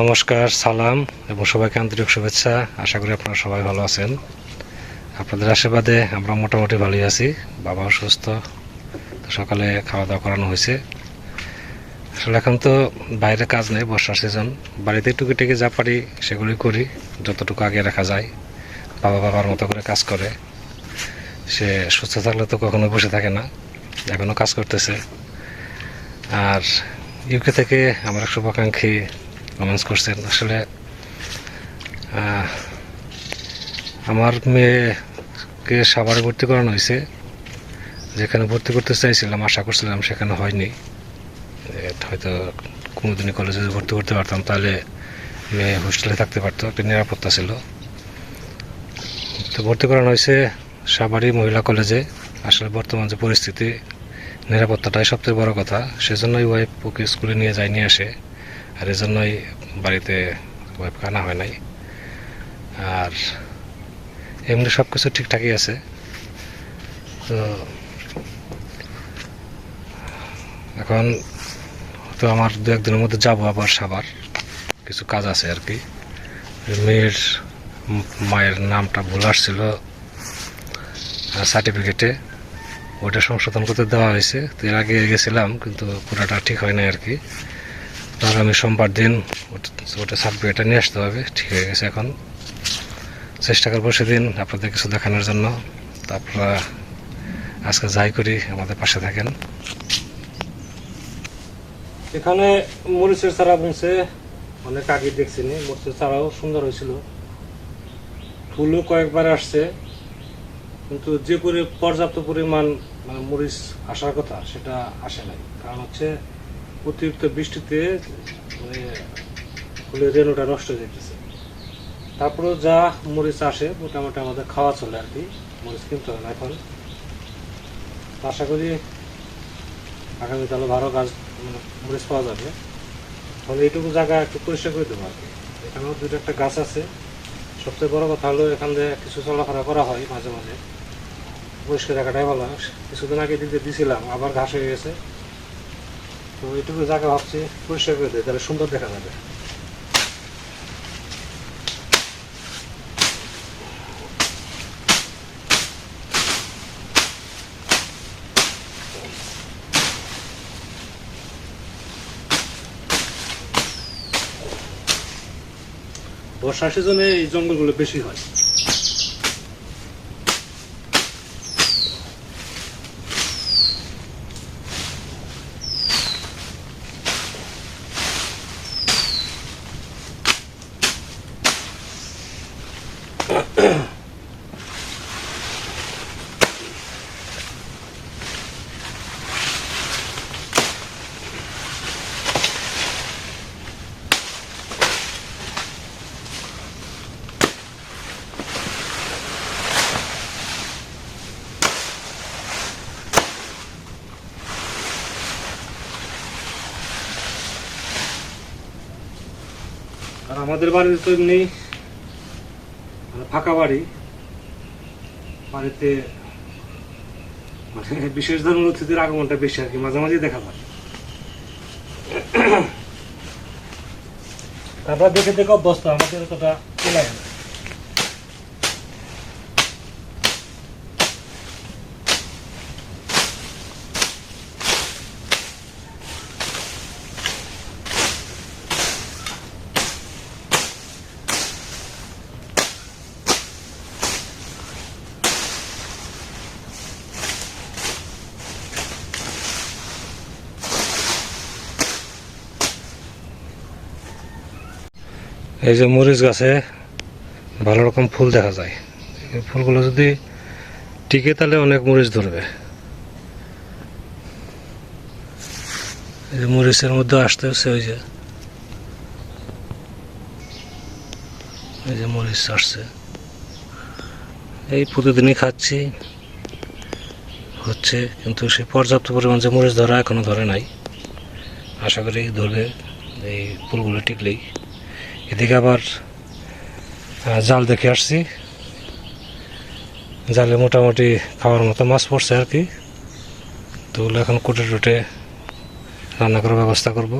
নমস্কার, সালাম এবং সবাইকে আন্তরিক শুভেচ্ছা। আশা করি আপনারা সবাই ভালো আছেন। আপনাদের আশীর্বাদে আমরা মোটামুটি ভালোই আছি। বাবাও সুস্থ তো সকালে খাওয়া দাওয়া করানো হয়েছে। আসলে এখন তো বাইরে কাজ নেই, বর্ষার সিজন বাড়িতে টুকিটাকি যা পারি সেগুলি করি, যতটুকু আগে রাখা যায়। বাবা বাবার মতো করে কাজ করে। সে সুস্থ থাকলে তো কখনো বসে থাকে না এখনও কাজ করতেছে। আর ইউকে থেকে আমার শুভাকাঙ্ক্ষী কমেন্টস করছেন আসলে আমার মেয়েকে সাভারে ভর্তি করানো হয়েছে, যেখানে ভর্তি করতে চাইছিলাম, আশা করছিলাম সেখানে হয়নি। হয়তো কোনোদিনই কলেজে ভর্তি করতে পারতাম, তাহলে মেয়ে হোস্টেলে থাকতে পারতো, একটা নিরাপত্তা ছিল। তো ভর্তি করানো হয়েছে সাভারি মহিলা কলেজে আসলে বর্তমান যে পরিস্থিতি, নিরাপত্তাটাই সবচেয়ে বড় কথা। সেজন্যই ওয়াইফ ওকে স্কুলে নিয়ে যায়, নিয়ে আসে। আর এজন্যই বাড়িতে আনা হয় নাই। আর এমনি সব কিছু ঠিকঠাকই আছে। তো এখন তো আমার দু একদিনের মধ্যে যাব আবার সাবার। কিছু কাজ আছে আর কি। মেয়ের মায়ের নামটা ভুল আসছিল সার্টিফিকেটে ওটা সংশোধন করতে দেওয়া হয়েছে। তো এর আগে গেছিলাম, কিন্তু পুরোটা ঠিক হয় না আর কি। আগামী সোমবার দিন ওটা- ওটা সার্টিফিকেটটা নিয়ে আসতে হবে, ঠিক হয়ে গেছে এখন। চেষ্টা করব সেদিন আপনাদের কিছু দেখানোর জন্য। তো আপনারা আজকে যাই করি, আমাদের পাশে থাকেন। এখানে মরিচের চারা বুনছে, অনেক আগে দেখছি নি মরিচের চারাও সুন্দর হয়েছিল। ফুলও কয়েকবার আসছে, কিন্তু যে পরি পর্যাপ্ত পরিমাণ মানে মরিচ আসার কথা, সেটা আসে নাই। কারণ হচ্ছে অতিরিক্ত বৃষ্টিতে মানে ফুলের রেণুটা নষ্ট হয়ে যেতেছে তারপরে যা মরিচ আসে, মোটামুটি আমাদের খাওয়া চলে আর কি। মরিচ কিনতে হবে না এখন। আশা করি আগামীকালও ভালো গাছ মানে মরিচ পাওয়া যাবে। তাহলে এইটুকু জায়গা একটু পরিষ্কার করে দেবো আর কি। এখানেও দুটো একটা গাছ আছে। সবচেয়ে বড় কথা হলো, এখান দিয়ে কিছু চলাফেরা করা হয় মাঝে মাঝে। পরিষ্কার রাখাটাই ভালো। কিছুদিন আগে দিতে দিছিলাম, আবার ঘাস হয়ে গেছে। তো এইটুকু জায়গা ভাবছি, পরিষ্কার করে দিই, তাহলে সুন্দর দেখা যাবে। বর্ষার সিজনে এই জঙ্গলগুলো বেশি হয়। আমাদের বাড়িতে তো এমনি মানে ফাঁকা বাড়ি। বাড়িতে মানে বিশেষ ধরনের অতিথির আগমনটা বেশি আর কি, মাঝে মাঝে দেখা যায় আমরা দেখে দেখে অভ্যস্ত, আমাদের অতটা চলে এই যে মরিচ গাছে ভালো রকম ফুল দেখা যায়। ফুলগুলো যদি টিকে তাহলে অনেক মরিচ ধরবে। এই যে মরিচের মধ্যে আসতে হচ্ছে ওই যে। এই যে মরিচ আসছে। এই প্রতিদিনই খাচ্ছি। হচ্ছে, কিন্তু সে পর্যাপ্ত পরিমাণ যে মরিচ ধরা এখনও ধরে নাই। আশা করি ধরবে, এই ফুলগুলো টিকলেই। এদিকে আবার জাল দেখে আসছি। জালে মোটামুটি খাওয়ার মতো মাছ পড়ছে আর কি। তো ওগুলো এখন কুটে টুটে রান্না করার ব্যবস্থা করব।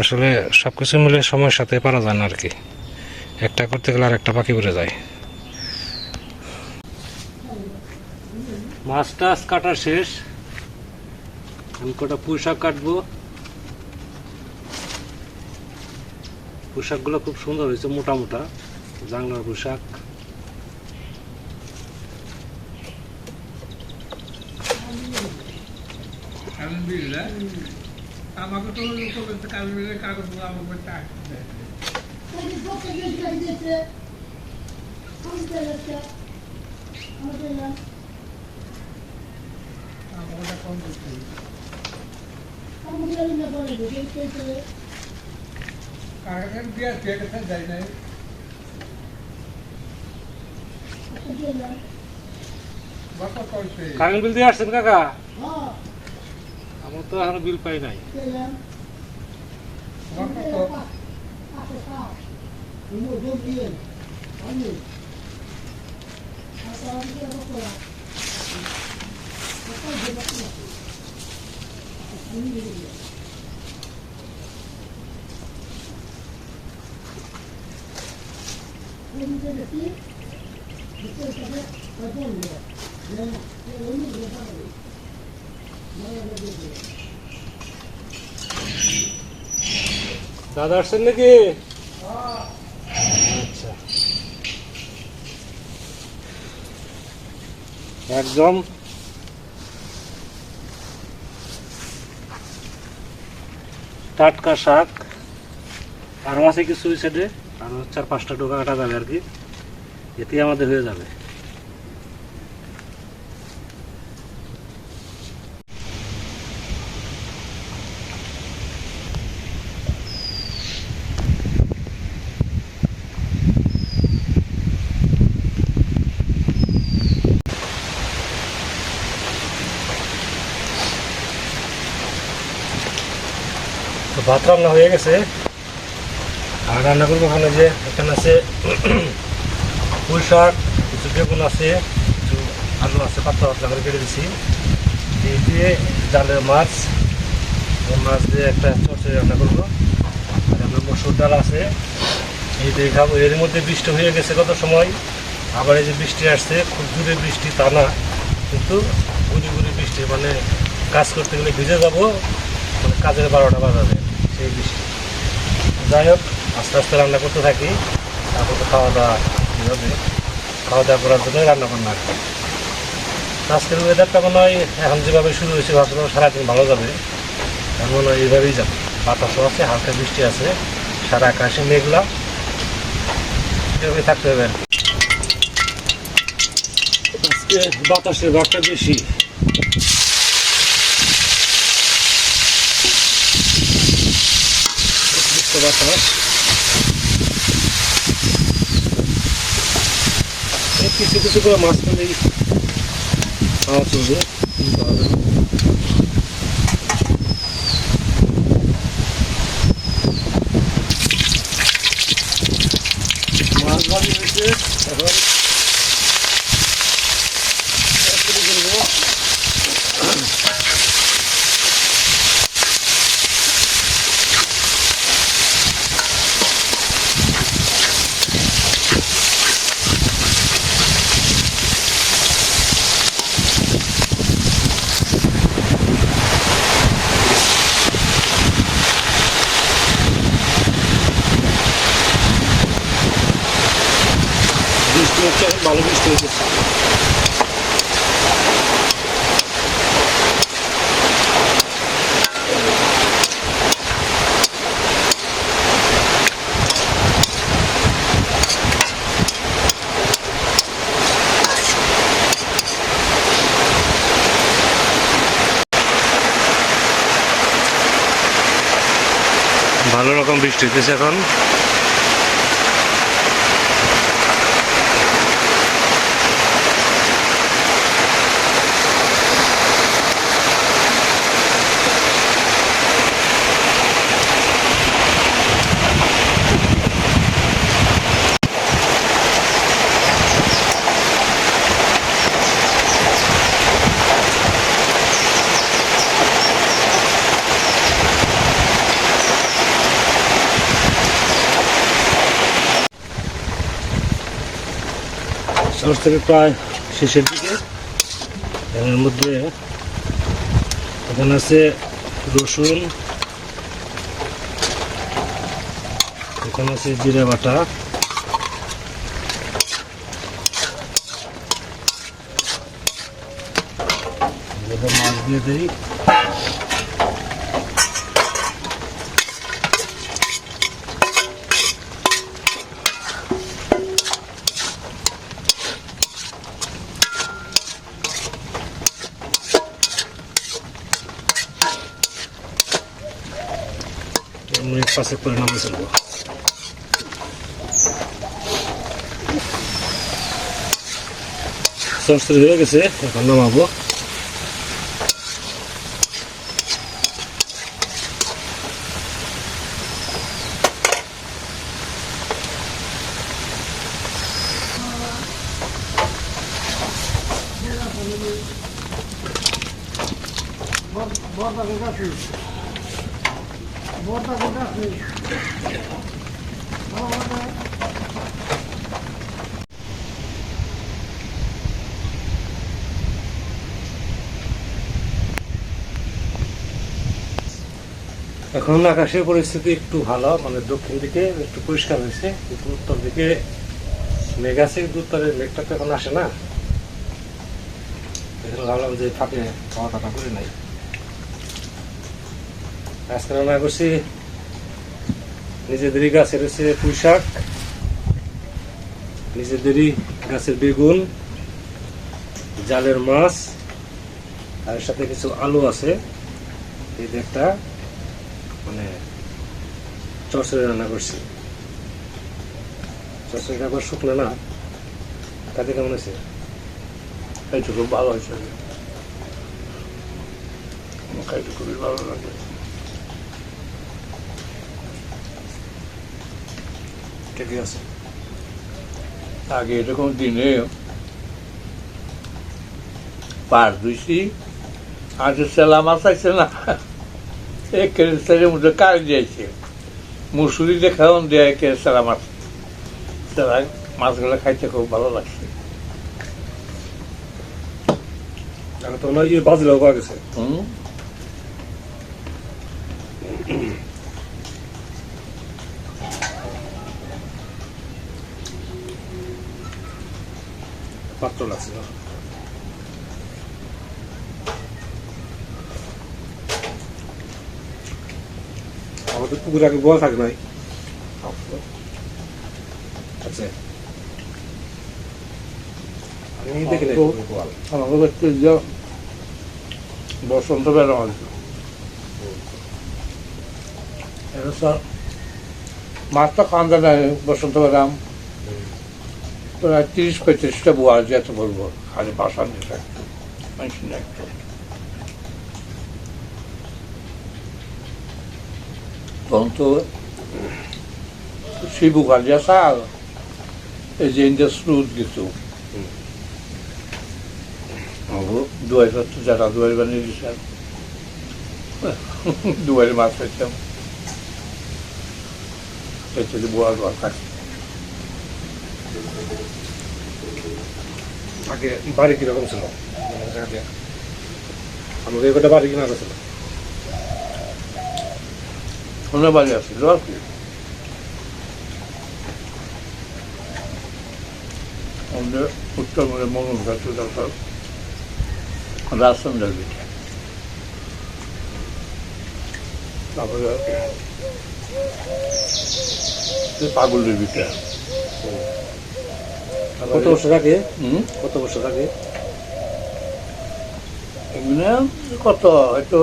আসলে সব কিছু মিলে সময়ের সাথে পারা যায় না আর কি। একটা করতে গেলে আর একটা পাখি উড়ে যায়। মাছ টাছ কাটা শেষ। আমি কটা পুঁই শাক কাটবো। পুঁই শাকগুলো খুব সুন্দর হয়েছে, মোটা মোটা। জাংলার পুঁই শাক কারণ বিলটা আমাকে তো চাই আমাকে কম করতে কাগজের বিয়া চেয়ে গেছে যাই নাই কারেন্ট বিল দিয়ে আসছেন কাকা? আমার তো এখনও বিল পাই নাই। তো দাদা আসছেন নাকি আচ্ছা একদম টাটকা শাক আরও আছে কিছু ওই সাইডে আরও চার পাঁচটা টোকা কাটা যাবে আর কি। এতেই আমাদের হয়ে যাবে। ভাত রান্না হয়ে গেছে। রান্না করব ওখানে যে, এখানে আছে পুঁই শাক, কিছু বেগুন আছে, কিছু আলু আছে পাতলা পাতলা করে কেটে দিছি। এই দিয়ে ডালের মাছ মাছ দিয়ে একটা চচড়ি রান্না করব। আর আপনার মসুর ডাল আছে। এই দিয়ে খাব এর মধ্যে বৃষ্টি হয়ে গেছে কত সময়। আবার এই যে বৃষ্টি আসছে, খুব জোরে বৃষ্টি, তা না। কিন্তু গুড়ি গুড়ি বৃষ্টি মানে কাজ করতে গেলে ভিজে যাব মানে কাজের বারোটা বাজাবে, সেই বৃষ্টি। যাই হোক, আস্তে আস্তে রান্না করতে থাকি। তারপর তো খাওয়া দাওয়া হবে। খাওয়া দাওয়া করার জন্যই রান্না বান্না। আজকের ওয়েদারটা মনে হয় এখন যেভাবে শুরু হয়েছে, ভাবছিলাম সারাদিন ভালো যাবে। মনে হয় এইভাবেই যাবে। বাতাসও আছে, হালকা বৃষ্টি আছে, সারা আকাশে মেঘলা। এভাবে থাকতে হবে আজকে বাতাসের ভাগটা বেশি। বুঝতে বাতাস এই কিছু কিছু করে মাছ পেলেই খাওয়া চলবে কিনতে হবে না। মাছ ভাজি হয়েছে এখন শুরু করব বৃষ্টি ভালো বৃষ্টি হচ্ছে ভালো রকম বৃষ্টি হতেছে এখন। সর্ষ থেকে প্রায় শেষের দিকে। এর মধ্যে এখানে আছে রসুন, এখানে আছে জিরা বাটা। মাছ দিয়ে দিই। মিনিট পাশে করে নামে চলবো সরষে হয়ে গেছে এখন নামাবো বর্দা কোথা আছে বর্দা কোথা আছে এখন আকাশের পরিস্থিতি একটু ভালো মানে দক্ষিণ দিকে একটু পরিষ্কার হয়েছে, কিন্তু উত্তর দিকে মেঘ আছে উত্তরের মেঘটা তো এখন আসে না। ভাবলাম যে ফাঁকে খাওয়া টাকা করে নাই। আজকে রান্না করছি নিজেদেরই গাছের হচ্ছে পুঁই শাক নিজেদেরই গাছের বেগুন, জালের মাছ, আর সাথে কিছু আলু আছে। এই একটা মানে চরচড়ি রান্না করছি। চরচড়িটা আবার শুকনো না, তাতে কেমন আছে খাইতে খুব ভালো হয়েছে। খাইতে খুবই ভালো লাগে। ঠিকই আছে? আগে এরকম দিনে পার দুইছি আজ সেলা মাছ আছে না? এক কেরেস্তারের মধ্যে কার দিয়েছে মুসুরি দেখাও দেয় কেরেস্তারা মাছ। সেলা মাছগুলো খাইতে খুব ভালো লাগছে। তো নয় বাজলেও পাওয়া গেছে। হুম? পাত্র লাগছে আমাদের পুকুর আগে বল থাকে নাই? আচ্ছা। বসন্ত বেলা এটা স্যার মাছটা কান্দা নেয় বসন্ত বেলাম প্রায় তিরিশ পঁয়ত্রিশটা বোয়া যেতে বলব, খালি বাসা নিতে মানুষ না তখন তো শিবু কালিয়া সাল, এই যে ইন্ডিয়া স্রোত ও দুয়ার তো যারা দুয়ার বানিয়ে দিয়েছেন দুয়ারে মাছ পেতাম এতে বোয়ার দরকার আগে বাড়ি কীরকম ছিল? আমাদের একটা বাড়ি কিনা ছিল শোনা বাড়ি আসছিল আর কি? আমাদের উত্তরবঙ্গের মঙ্গল ঘাট দরকার রাজচন্দ্রের বিটা তারপরে পাগলের বিটা কত বছর আগে? হুম? কত বছর আগে? এগুলো কত হয়তো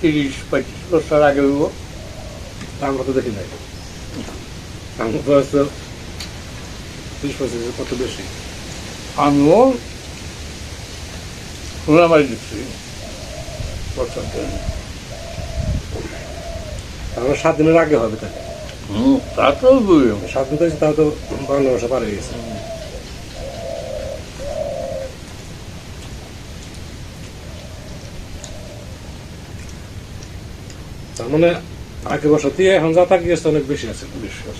তিরিশ পঁয়ত্রিশ বছর আগে হইব। আমরা তো দেখি নাই। আমার বয়স তো ত্রিশ পঁচিশ কত বেশি? আমিও সোনামারি দিচ্ছি বছরটা আমরা সাত দিনের আগে হবে তাহলে। তা তো সাত দিন তাও তো বাংলা ভাষা পার গেছে তার মানে আগে বছর দিয়ে এখন যা গেছে অনেক বেশি আছে বিশ্বাস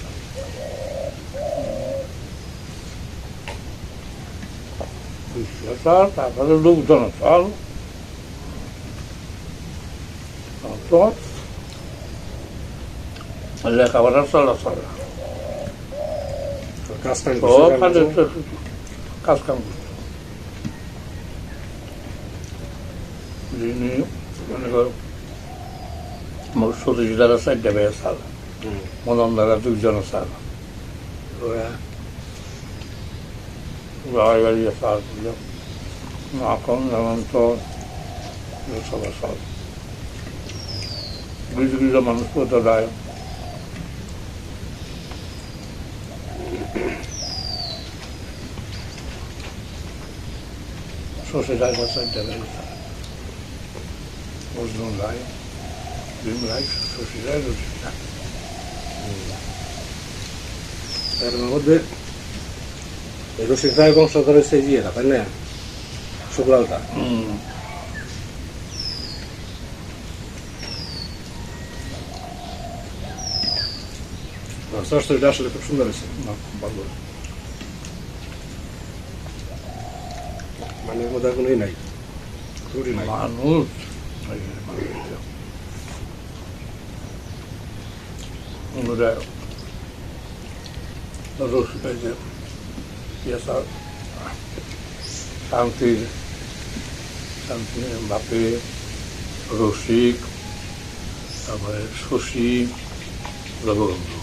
বিশ্লেষণ তারপরে লোকজন চল তো লেখাপড়া চলাচল ও কাজে কাজ কাম। যিনি মনে করো আমার সতীশ দ্বারা চারটা বেয়ে চাল। মনন দ্বারা দুইজন চাল। ওরা গাড়ি গাড়ি চাল দিল। এখন যেমন তো সবার চাল। কিছু কিছু Socialização Integralizada. Os Dunlai, Dunlai, Sociedade Ludificada. Erano edo zertareko oso etorri zeizien, apailean, zukuralta. Mm. সুন্দর হয়েছে Não, valor. মানে মধ্যে কোনোই নাই ত্রুটি নাই Manus. Mulher. Terus aja. Biasa. Santi. Santi Mbappe. Rosik. তারপরে শশী জগবন্ধু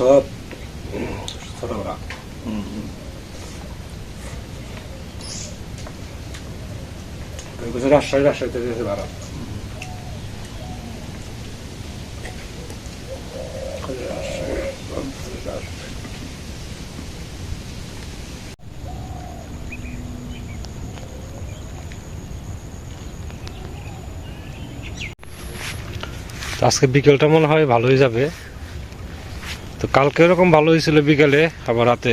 সব ছোটরা রাজশাহী রাজশাহীতে পারা। আজকে বিকেলটা মনে হয় ভালোই যাবে। তো কালকে এরকম ভালো হয়েছিল বিকেলে, আবার রাতে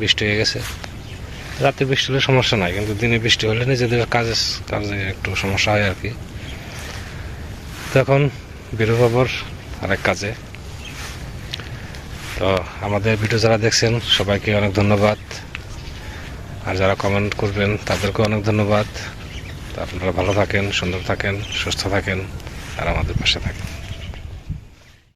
বৃষ্টি হয়ে গেছে। রাতে বৃষ্টি হলে সমস্যা নাই, কিন্তু দিনে বৃষ্টি হলে নিজেদের কাজে কাজে একটু সমস্যা হয় আর কি। তো এখন বেরো আবার আরেক কাজে। তো আমাদের ভিডিও যারা দেখছেন, সবাইকে অনেক ধন্যবাদ। আর যারা কমেন্ট করবেন তাদেরকে অনেক ধন্যবাদ। আপনারা ভালো থাকেন, সুন্দর থাকেন, সুস্থ থাকেন, আর আমাদের পাশে থাকেন।